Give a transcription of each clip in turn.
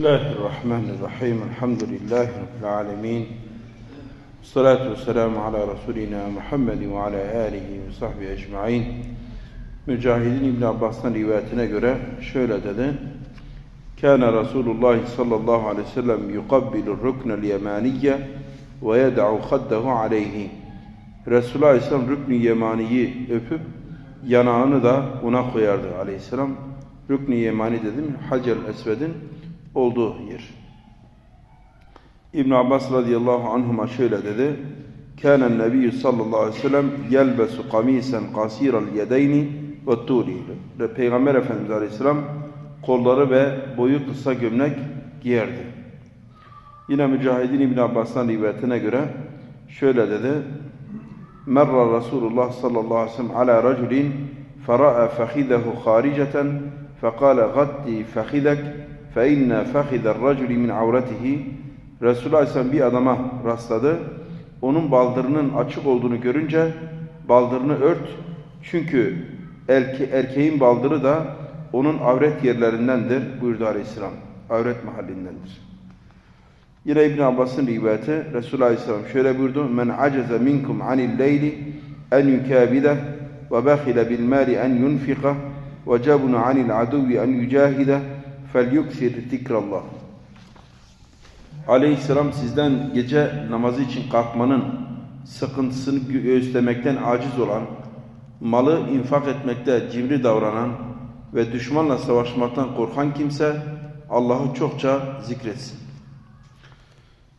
الله الرحمن الرحيم الحمد لله رب العالمين الصلاة والسلام على رسولنا محمد وعلى آله ve sahbihi ecmain. Mücahidin İbn Abbas'tan rivayetine göre şöyle dedi. Kana Resulullah sallallahu aleyhi ve sellem yukabbilu ruknel yemaniyye ve yed'u khaddahu aleyhi. Resulullah aleyhisselam rüknü yemaniyi öpüp yanağını da ona koyardı aleyhisselam. Rüknü yemani dedim Hacer Esved'in olduğu yer. İbn Abbas radıyallahu anhuma şöyle dedi. Sallallahu aleyhi ve sellem yelbesu kamisen kasiral yedeyni ve tuli. Ve Peygamber Efendimiz aleyhisselam kolları ve boyu kısa gömlek giyerdi. Yine Mücahidin İbn Abbas'tan rivayetine göre şöyle dedi. Merra Resulullah sallallahu aleyhi ve sellem ala raculin fera'a fakhidehu hariceten fekale gaddi fakhidek fe inne fehidar raculi min avretihi Resulü Aleyhisselam bir adama rastladı. Onun baldırının açık olduğunu görünce baldırını ört. Çünkü erke, erkeğin baldırı da onun avret yerlerindendir buyurdu Aleyhisselam. Avret mahallindendir. Yine İbn Abbas'ın rivayeti Resulü Aleyhisselam şöyle buyurdu. Men aceze minkum anil leyli en yukabide ve bakhile bil mali en yunfika ve cebun anil aduvi en yücahide فَلْيُكْسِرْ ذِكْرَ اللّٰهِ Aleyhisselam sizden gece namazı için kalkmanın sıkıntısını göğüslemekten aciz olan, malı infak etmekte cimri davranan ve düşmanla savaşmaktan korkan kimse Allah'ı çokça zikretsin.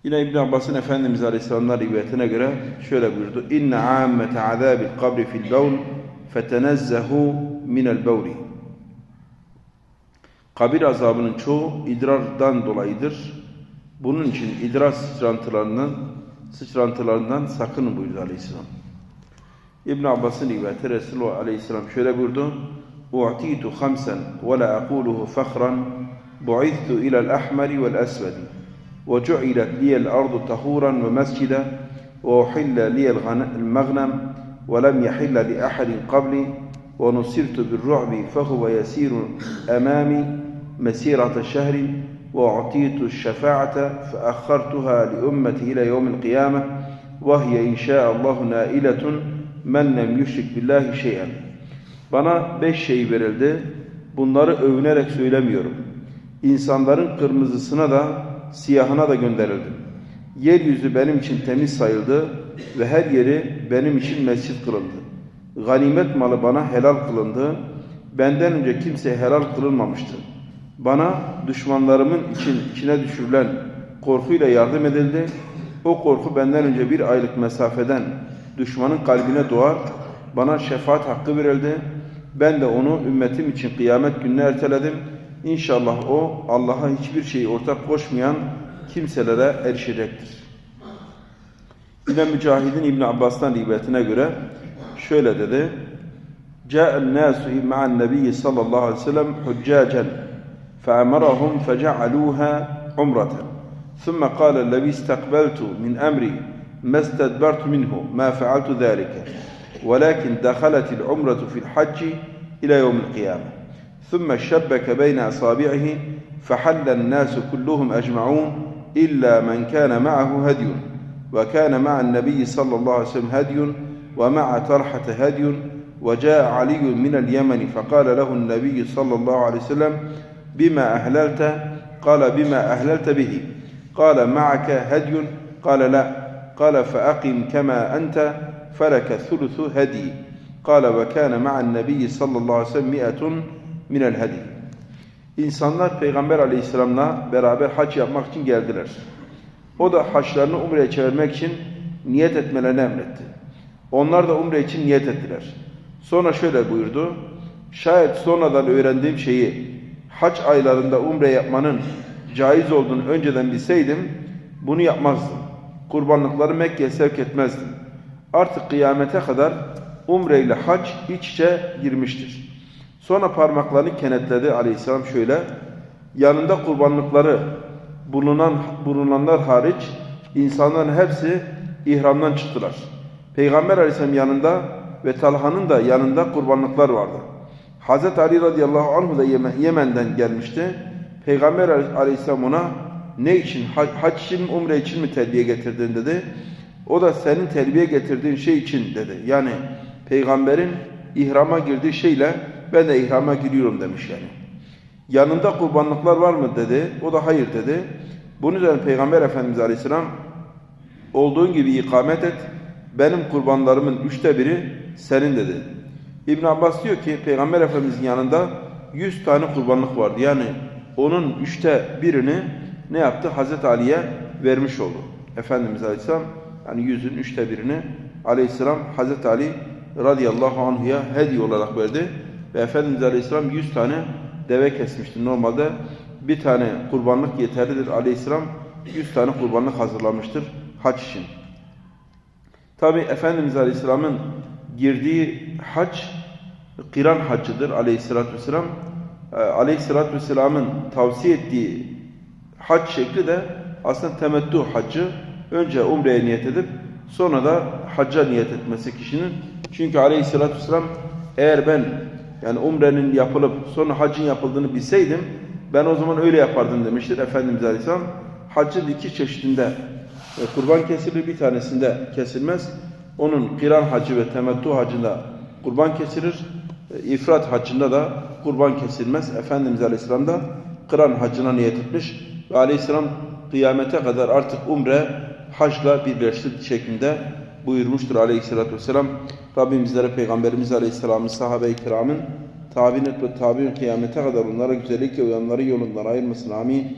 Yine İbn Abbas'ın Efendimiz Aleyhisselam'dan rivayetine göre şöyle buyurdu. İnne âmmete azâbil kabri fil bevl fetenezzehu minel bevli. Kabir azabının çoğu idrardan dolayıdır. Bunun için idrar sıçrantılarından sıçrantılarından sakının buyurdu Aleyhisselam. İbn Abbas'ın rivayeti Resulullah Aleyhisselam şöyle buyurdu. U'titu khamsan ve la aquluhu fakhran bu'ithtu ila al-ahmar vel aswad ve ju'ilat li al-ardu tahuran ve mescida ve uhilla li al-maghnam ve lem yahilla li ahadin qabli ونصرت بالرعب فهو يسير أمامي مسيرة شهر وأعطيت الشفاعة فأخرتها لأمتي إلى يوم القيامة وهي إن شاء الله نائلة من لم يشرك بالله شيئا Bana beş şey verildi. Bunları övünerek söylemiyorum. İnsanların kırmızısına da siyahına da gönderildim. Yeryüzü benim için temiz sayıldı ve her yeri benim için mescit kılındı. Ganimet malı bana helal kılındı. Benden önce kimseye helal kılınmamıştı. Bana düşmanlarımın için içine düşürülen korkuyla yardım edildi. O korku benden önce bir aylık mesafeden düşmanın kalbine doğar. Bana şefaat hakkı verildi. Ben de onu ümmetim için kıyamet gününe erteledim. İnşallah o Allah'a hiçbir şeyi ortak koşmayan kimselere erişecektir. Yine Mücahid'in İbn Abbas'tan rivayetine göre şöyle dedi. جاء الناس مع النبي صلى الله عليه وسلم حجاجا فأمرهم فجعلوها عمرة. ثم قال الذي استقبلت من أمري ما استدبرت منه ما فعلت ذلك. ولكن دخلت العمرة في الحج إلى يوم القيامة. ثم شبك بين أصابعه فحل الناس كلهم أجمعون إلا من كان معه هدي. وكان مع النبي صلى الله عليه وسلم هدي ومع طلحة هدي وجاء علي من اليمن فقال له النبي صلى الله عليه وسلم بما أهللت قال بما أهللت به قال معك هدي قال لا قال فأقم كما أنت فلك ثلث هدي قال وكان مع النبي صلى الله عليه وسلم مئة من الهدي İnsanlar Peygamber Aleyhisselam'la beraber haç yapmak için geldiler. O da haçlarını umreye çevirmek için niyet etmelerini emretti. Onlar da umre için niyet ettiler. Sonra şöyle buyurdu. Şayet sonradan öğrendiğim şeyi hac aylarında umre yapmanın caiz olduğunu önceden bilseydim bunu yapmazdım. Kurbanlıkları Mekke'ye sevk etmezdim. Artık kıyamete kadar umre ile hac iç içe girmiştir. Sonra parmaklarını kenetledi aleyhisselam şöyle. Yanında kurbanlıkları bulunan bulunanlar hariç insanların hepsi ihramdan çıktılar. Peygamber Aleyhisselam yanında ve Talha'nın da yanında kurbanlıklar vardı. Hazreti Ali radıyallahu anh da Yemen'den gelmişti. Peygamber aleyhisselam ona ne için, ha- hac için umre için mi terbiye getirdin dedi. O da senin terbiye getirdiğin şey için dedi. Yani peygamberin ihrama girdiği şeyle ben de ihrama giriyorum demiş yani. Yanında kurbanlıklar var mı dedi. O da hayır dedi. Bunun üzerine Peygamber Efendimiz Aleyhisselam olduğun gibi ikamet et. Benim kurbanlarımın üçte biri senin dedi. İbn Abbas diyor ki Peygamber Efendimizin yanında 100 tane kurbanlık vardı. Yani onun üçte birini ne yaptı? Hazreti Ali'ye vermiş oldu. Efendimiz Aleyhisselam yani yüzün üçte birini Aleyhisselam Hazreti Ali radıyallahu anhuya hediye olarak verdi. Ve Efendimiz Aleyhisselam 100 tane deve kesmişti. Normalde bir tane kurbanlık yeterlidir. Aleyhisselam 100 tane kurbanlık hazırlamıştır hac için. Tabi Efendimiz Aleyhisselam'ın girdiği hac kiran haccıdır aleyhissalatü vesselam. Ee, Aleyhissalatü vesselam'ın tavsiye ettiği hac şekli de aslında temettü haccı. Önce umreye niyet edip sonra da hacca niyet etmesi kişinin. Çünkü aleyhissalatü vesselam eğer ben yani umrenin yapılıp sonra hacın yapıldığını bilseydim ben o zaman öyle yapardım demiştir Efendimiz Aleyhisselam. Haccın iki çeşidinde e, kurban kesilir bir tanesinde kesilmez. Onun kiran hacı ve temettü hacında kurban kesilir. E, İfrat hacında da kurban kesilmez. Efendimiz Aleyhisselam da kıran hacına niyet etmiş. Ve Aleyhisselam kıyamete kadar artık umre hacla birleştir şeklinde buyurmuştur Aleyhisselatü Vesselam. Rabbim bizlere Peygamberimiz Aleyhisselam'ın sahabe-i kiramın tabi'in ve tabi'in kıyamete kadar onlara güzellikle uyanları yolundan ayırmasın. Amin.